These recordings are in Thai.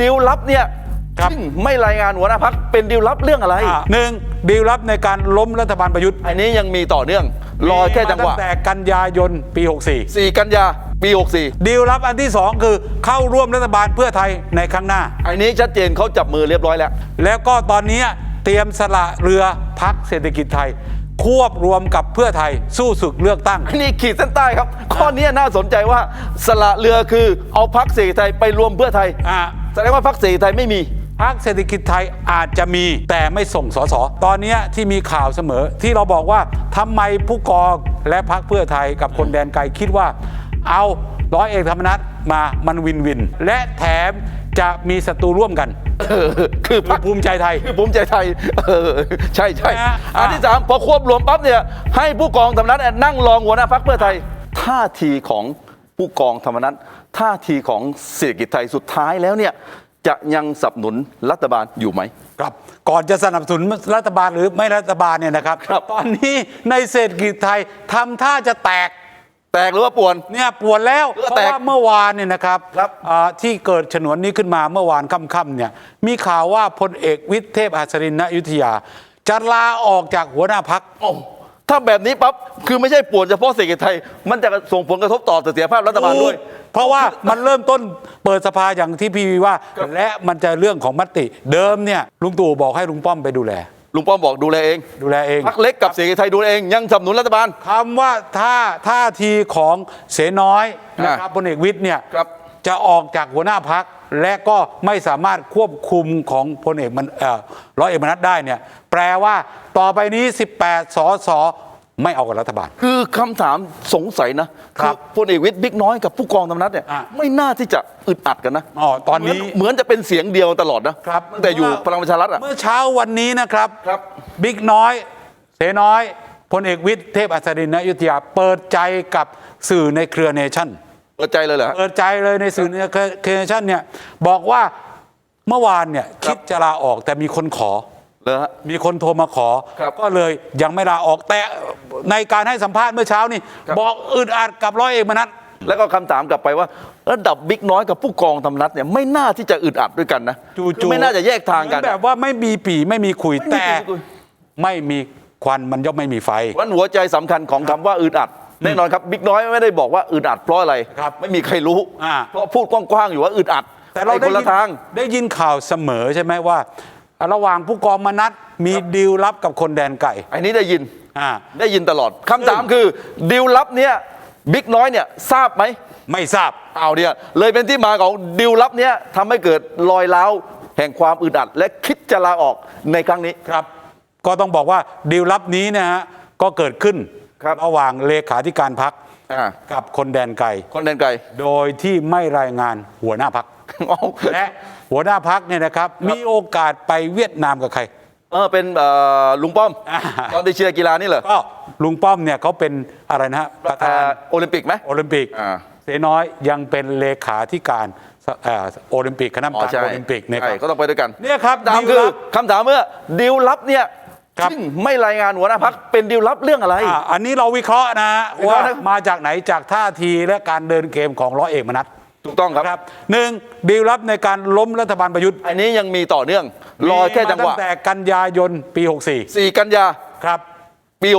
ดีลลับเนี่ยครับ ซึ่งไม่รายงานหัวหน้าพักเป็นดีลลับเรื่องอะไร อ่าหนึ่งดีลลับในการล้มรัฐบาลประยุทธ์อันนี้ยังมีต่อเนื่อง รอแค่จังหวะ มีมาตั้งแต่กันยายนปี 64 4 กันยาปี 64 ดีลลับอันที่สองคือเข้าร่วมรัฐบาลเพื่อไทยในครั้งหน้า อันนี้ชัดเจนเขาจับมือเรียบร้อยแล้ว แล้วก็ตอนนี้เตรียมสละเรือพักเศรษฐกิจไทย ควบรวมกับเพื่อไทยสู้ศึกเลือกตั้ง อันนี้ขีดเส้นใต้ครับ ข้อนี้น่าสนใจว่าสละเรือคือเอาพักเสรีไทยไปรวมเพื่อไทย อ่า แสดงว่าพักเสรีไทยไม่มีพักเศรษฐกิจไทยอาจจะมีแต่ไม่ส่งสสตอนนี้ที่มีข่าวเสมอที่เราบอกว่าทำไมผู้กองและพักเพื่อไทยกับคนแดนไกลคิดว่า เอาร้อยเอกธรรมนัฐมามันวินวิน และแถมจะมีศัตรูร่วมกันเออคือคืพัอกภูมิใจไทย คือภูมิใจไทยเออใช่ใช่นะฮะ อันที่สามพอควบรวมปั๊บเนี่ยให้ผู้กองธรรมนัฐนั่งรองหัวหน้าพักเพื่อไทยท่าทีของผู้กองธรรมนัฐ ท่าทีของเศรษฐกิจไทยสุดท้ายแล้วเนี่ยจะยังสนับสนุนรัฐบาลอยู่ไหม ครับก่อนจะสนับสนุนรัฐบาลหรือไม่รัฐบาลเนี่ยนะครับ ครับ ตอนนี้ในเศรษฐกิจไทยทำท่าจะแตก แตกหรือว่าป่วน เนี่ยปวดแล้วเออเพราะแตกว่าเมื่อวานเนี่ยนะครับครับอ่าที่เกิดฉนวนนี้ขึ้นมาเมื่อวานค่ำๆเนี่ยมีข่าวว่าพลเอกวิทย์เทพหัสรินทร์ณอยุธยา จะลาออกจากหัวหน้าพักโอ้ ถ้าแบบนี้ปั๊บคือไม่ใช่ป่วนเฉพาะเศรษฐกิจไทย มันจะส่งผลกระทบต่อเสถียรภาพรัฐบาลด้วย เพราะว่ามันเริ่มต้นเปิดสภาอย่างที่พี่วีว่า และมันจะเรื่องของมติ เดิมเนี่ยลุงตู่บอกให้ลุงป้อมไปดูแลลุงป้อมบอกดูแลเอง ดูแลเองพักเล็กกับเศรษฐกิจไทยดูแลเอง ยังสนับสนุนรัฐบาลคำว่าท่าท่าทีของเสน้อยนะครับอ่าพลเอกวิทย์เนี่ยครับ จะออกจากหัวหน้าพักและก็ไม่สามารถควบคุมของพลเอกมันเอ่อร้อยเอกมนัฐได้เนี่ยแปลว่าต่อไปนี้ 18 สสไม่เอากับรัฐบาล คือคำถามสงสัยนะครับพลเอกวิทย์บิ๊กน้อยกับผู้กองธรรมนัฐเนี่ยอะไม่น่าที่จะอึดอัดกันนะอ๋อตอนนี้เหมืเหมือนจะเป็นเสียงเดียวตลอดนะครับตั้งแต่อยู่พลังประชารัฐอะเมื่อเช้าวันนี้นะครับครับบิ๊กน้อย เสน้อยพลเอกวิทย์เทพอัศดินณอยุธยาเปิดใจกับสื่อในเครือเนชั่น เปิดใจเลยเหรอฮะเปิดใจเลยในสื่อในเครือเนชั่นเนี่ยบอกว่าเมื่อวานเนี่ยครัคิบดจะลาออกแต่มีคนขอเลยฮะมีคนโทรมาขอครับก็เลยยังไม่ลาออกแต่ในการให้สัมภาษณ์เมื่อเช้านี่ครับบอกอึดอัดกับร้อยเอกมนัฐแล้วก็คำถามกลับไปว่าระดับบิ๊กน้อยกับผู้กองธรรมนัฐเนี่ยไม่น่าที่จะอึดอัดด้วยกันนะจูคือจูไม่น่าจะแยกทางกันแบบว่าไม่มีปีไม่มีขุยไม่มีแต่ปีไม่มีขุยไม่มีควันมันย่อมไม่มีไฟวันหัวใจสำคัญของคำว่าอึดอัด แน่นอนครับบิ๊กน้อยไม่ได้บอกว่าอึดอัดเพราะอะไรครับไม่มีใครรู้อ่า เพราะพูดกว้างๆอยู่ว่าอึดอัดแต่เราไปได้คนยิละทาง ได้ยินข่าวเสมอใช่ไหมว่า ระหว่างผู้กองมนัฐมีดีลลับกับคนแดนไก่อันนี้ได้ยินอ่า ได้ยินตลอดคำถามคือดีลลับเนี่ยบิ๊กน้อยเนี่ยทราบไหม ไม่ทราบ เอาเนี่ยเลยเป็นที่มาของดีลลับเนี่ยทำให้เกิดรอยร้าวแห่งความอึดอัด และคิดจะลาออกในครั้งนี้ ครับก็ต้องบอกว่าดีลลับนี้นะฮะก็เกิดขึ้น ครับระหว่างเลขาธิการพักอ่า กับคนแดนไก่คนแดนไกล โดยที่ไม่รายงานหัวหน้าพัก เอาและหัวหน้าพักเนี่ยนะครับมีโอกาสไปเวียดนามกับใคร เออเป็นเอ่อลุงป้อม อ่า ตอนที่เชียร์กีฬานี่เหรอก็ลุงป้อมเนี่ยเขาเป็นอะไรนะฮะประธานเอ่อโอลิมปิกไหม โอลิมปิกอ่าเสน้อยยังเป็นเลขาธิการเอ่อโอลิมปิกคณะกรรมอ๋อการใช่โอลิมปิกนะคใช่รับก็ต้องไปด้วยกันเนี่ยครับถามดีคืลอลับคำถามเมื่อดีลลับเนี่ย ครับ ซึ่งไม่รายงานหัวหน้าพักเป็นดีลลับเรื่องอะไร อ่าอันนี้เราวิเคราะห์นะฮะวิเคราะว่าห์นะ มาจากไหนจากท่าทีและการเดินเกมของร้อยเอกมนัฐถูกต้องครับ ครับหนึ่งดีลลับในการล้มรัฐบาลประยุทธ์อันนี้ยังมีต่อเนื่อง รอแค่จังหวะ มีมาตั้งแต่กันยายนปี 4 กันยา64 ครับ ปี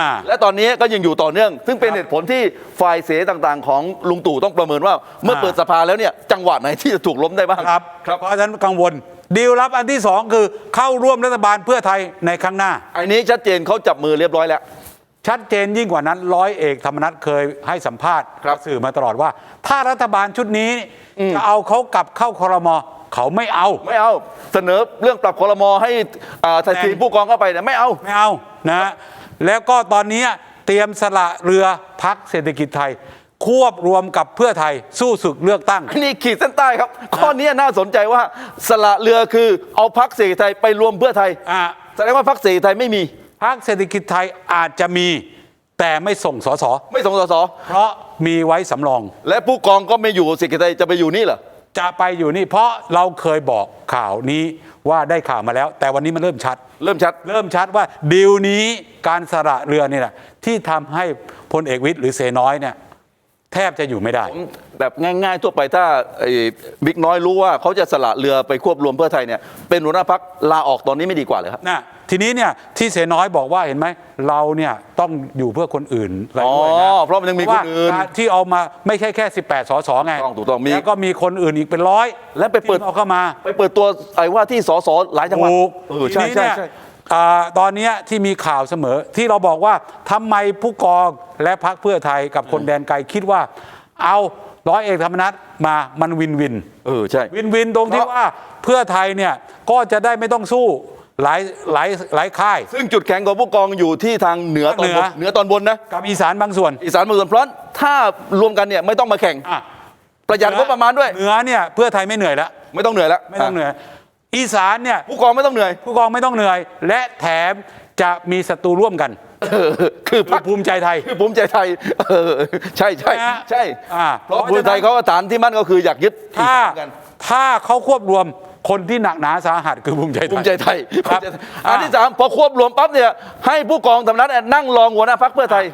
อ่า64 และตอนนี้ก็ยังอยู่ต่อเนื่อง ซึ่งเป็นครับเหตุผลที่ฝ่ายเสียต่างๆ ของลุงตู่ต้องประเมินว่า เมื่ออ่าเปิดสภาแล้วเนี่ยจังหวะไหนที่จะถูกล้มได้บ้าง ครับ เพราะฉะนั้นกังวล ดีลลับอันที่สองคือเข้าร่วมรัฐบาลเพื่อไทยในครั้งหน้า อันนี้ชัดเจนเขาจับมือเรียบร้อยแล้ว ชัดเจนยิ่งกว่านั้นร้อยเอกธรรมนัฐเคยให้สัมภาษณ์ครับกับสื่อมาตลอดว่า ถ้ารัฐบาลชุดนี้จะเอาเขากลับเข้าคอรมอเขาไม่เอา ไม่เอาเสนอเรื่องปรับคอรมอให้อ่าทันทีแต่ผู้กองเข้าไปเนี่ยไม่เอาไม่เอานะฮะแล้วก็ตอนนี้เตรียมสละเรือพักเศรษฐกิจไทย ควบรวมกับเพื่อไทยสู้ศึกเลือกตั้งอันนี้ขีดเส้นใต้ครับ ข้อนี้น่าสนใจว่าสละเรือคือเอาพักเสรีไทยไปรวมเพื่อไทยอ่าแสดงว่าพักเสรีไทยไม่มีพักเศรษฐกิจไทยอาจจะมี แต่ไม่ส่งสสไม่ส่งสสเพราะมีไว้สำรอง และผู้กองก็ไม่อยู่เสรีไทยจะไปอยู่นี่เหรอจะไปอยู่นี่เพราะเราเคยบอกข่าวนี้ว่าได้ข่าวมาแล้ว แต่วันนี้มันเริ่มชัด เริ่มชัด เริ่มชัดว่าดีลนี้การสละเรือนี่แหละที่ทำให้พลเอกวิทย์หรือเสน้อยเนี่ย แทบจะอยู่ไม่ได้ผมแบบง่ายๆทั่วไปถ้าไอ้บิ๊กน้อยรู้ว่าเขาจะสละเรือไปควบรวมเพื่อไทยเนี่ยเป็นหัวหน้าพักลาออกตอนนี้ไม่ดีกว่าเลยครับ นะทีนี้เนี่ยที่เสน้อยบอกว่าเห็นไหมเราเนี่ยต้องอยู่เพื่อคนอื่นอะไรด้วยนะอ๋อเพราะมันยังมีคนอื่นว่าที่เอามาไม่ใช่แค่ 18สสไงต้องถูกต้องมี แล้วก็มีคนอื่นอีกเป็นร้อยและไปเปิดที่เอาเข้ามา ไปเปิดตัวไอ้ว่าที่สสหลายจังหวัดถูกเออใช่ทีนี้ใช่เนี่ยใช่อ่า ตอนเนี้ยที่มีข่าวเสมอ ที่เราบอกว่าทำไมผู้กองและพักเพื่อไทยกับคนแดนไกลคิดว่า เอาร้อยเอกธรรมนัฐมามันวินวินเออใช่วินวินตรงที่เพราะว่าเพื่อไทยเนี่ยก็จะได้ไม่ต้องสู้หลายหลายหลายค่าย ซึ่งจุดแข็งของผู้กองอยู่ที่ทางเหนือตอนบนเหนือเหนือตอนบนนะกับอีสานบางส่วน อีสานเมืองเพราะถ้ารวมกันเนี่ยไม่ต้องมาแข่งอะประหยัดงบประมาณด้วยเหนือเนี่ยเพื่อไทยไม่เหนื่อยแล้วไม่ต้องเหนื่อยแล้วไม่ต้องเหนื่อย อีสานเนี่ยผู้กองไม่ต้องเหนื่อย ผู้กองไม่ต้องเหนื่อย และแถมจะมีศัตรูร่วมกันเออคือคืพัอกภูมิใจไทย คือภูมิใจไทยเออใช่ใช่นะฮะใช่อ่าเพราะภูมิใจเขาฐานที่มั่นก็คืออยากยึดอีถ้าสานกันถ้าเขาควบรวมคนที่หนักหนาสาหัสคือภูมิใจไทยภูมิใจไทยครับภูมิใจไทยอ่าอันที่สามพอควบรวมปั๊บเนี่ยให้ผู้กองธรรมนัฐนั่งรองหัวหน้าพักเพื่อไทย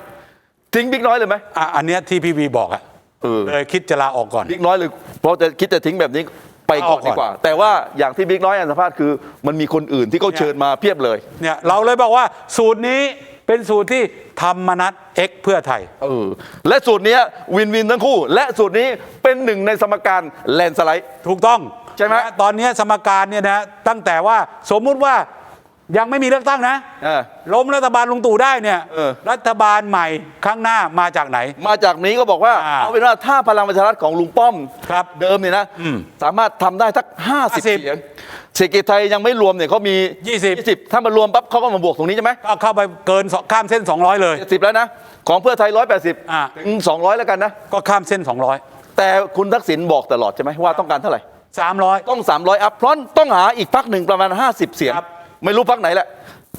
ทิ้งบิ๊กน้อยเลยไหม อะอันเนี้ยที่พี่วีบอกอะเออ เลยคิดจะลาออกก่อน บิ๊กน้อยเลยเพราะจะคิดจะทิ้งแบบนี้ ไปก่อนเอาก่อน ดีกว่า แต่ว่าอย่างที่บิ๊กน้อยอันสัมภาษณ์คือ มันมีคนอื่นที่เขาเชิญมาเพียบเลย เนี่ยเราเลยบอกว่าสูตรนี้เป็นสูตรที่ธรรมนัตเอ็กเพื่อไทย เออและสูตรเนี้ยวินวินทั้งคู่ และสูตรนี้เป็นหนึ่งในสมการแลนสไลด์ ถูกต้องใช่ไหมนะตอนเนี้ยสมการเนี่ยนะตั้งแต่ว่าสมมุติว่า ยังไม่มีเลือกตั้งนะเออ ล้มรัฐบาลลุงตู่ได้เนี่ยเออ รัฐบาลใหม่ข้างหน้ามาจากไหน มาจากนี้ก็บอกว่า อ่า เอาเป็นว่าถ้าพลังประชารัฐของลุงป้อม ครับ เดิมเนี่ยนะ อืมสามารถทำได้สัก 50 50เสียงเศรษฐกิจไทยยังไม่รวมเนี่ยเขามี20 20 ถ้ามารวมปั๊บเขาก็มาบวกตรงนี้ใช่ไหมก็เข้าไปเกินสองข้ามเส้น 200 เลย 70 แล้วนะ ของเพื่อไทย อ่า 180 ถึง 200 แล้วกันนะ ก็ข้ามเส้นแต่คุณทักษิณบอกตลอดใช่ไหมว่าต้องการเท่าไหร่200 300 ต้อง 300 อัพเพราะต้องหาอีกพักหนึ่งประมาณ 50 เสียง ครับ ไม่รู้พักไหนแหละ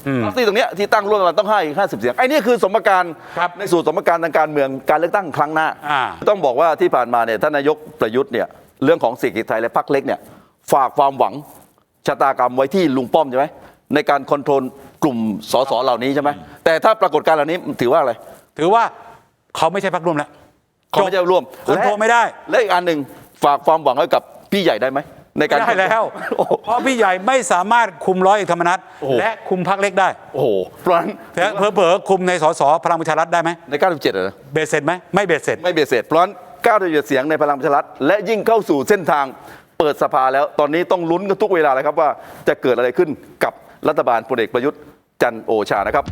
อืมพักที่ตรงเนี้ยที่ตั้งร่วมกันต้องให้อีก50 เสียงไอ้นี่คือสมการครับในสูตรสมการทางการเมืองการเลือกตั้งครั้งหน้า อ่า ต้องบอกว่าที่ผ่านมาเนี่ยท่านนายกประยุทธ์เนี่ยเรื่องของเศรษฐกิจไทยและพรรคเล็กเนี่ยฝากความหวังชะตากรรมไว้ที่ลุงป้อมใช่ไหมในการคอนโทรลกลุ่มสสเหล่านี้ใช่ไหมแต่ถ้าปรากฏการณ์เหล่านี้ถือว่าอะไร ถือว่าเขาไม่ใช่พักร่วมแล้วเขาไม่จะร่วมคอนโทรลไม่ได้ และอีกอันหนึ่งฝากความหวังไว้กับพี่ใหญ่ได้ไหม ในการ ไม่ได้แล้วโอ้โหเพราะพี่ใหญ่ไม่สามารถคุมร้อยเอกธรรมนัฐโอ้โห และคุมพักเล็กได้โอ้โหเพราะฉะนั้นแต่เผลอๆคุมในสสพลังประชารัฐได้ไหมใน 97อะนะ เบสเสร็จไหมไม่เบสเสร็จ ไม่เบียดเสร็จเพราะฉะนั้น97เสียงในพลังประชารัฐและยิ่งเข้าสู่เส้นทางเปิดสภาแล้วตอนนี้ต้องลุ้นกันทุกเวลาเลยครับว่าจะเกิดอะไรขึ้นกับรัฐบาลพลเอกประยุทธ์จันทร์โอชานะครับ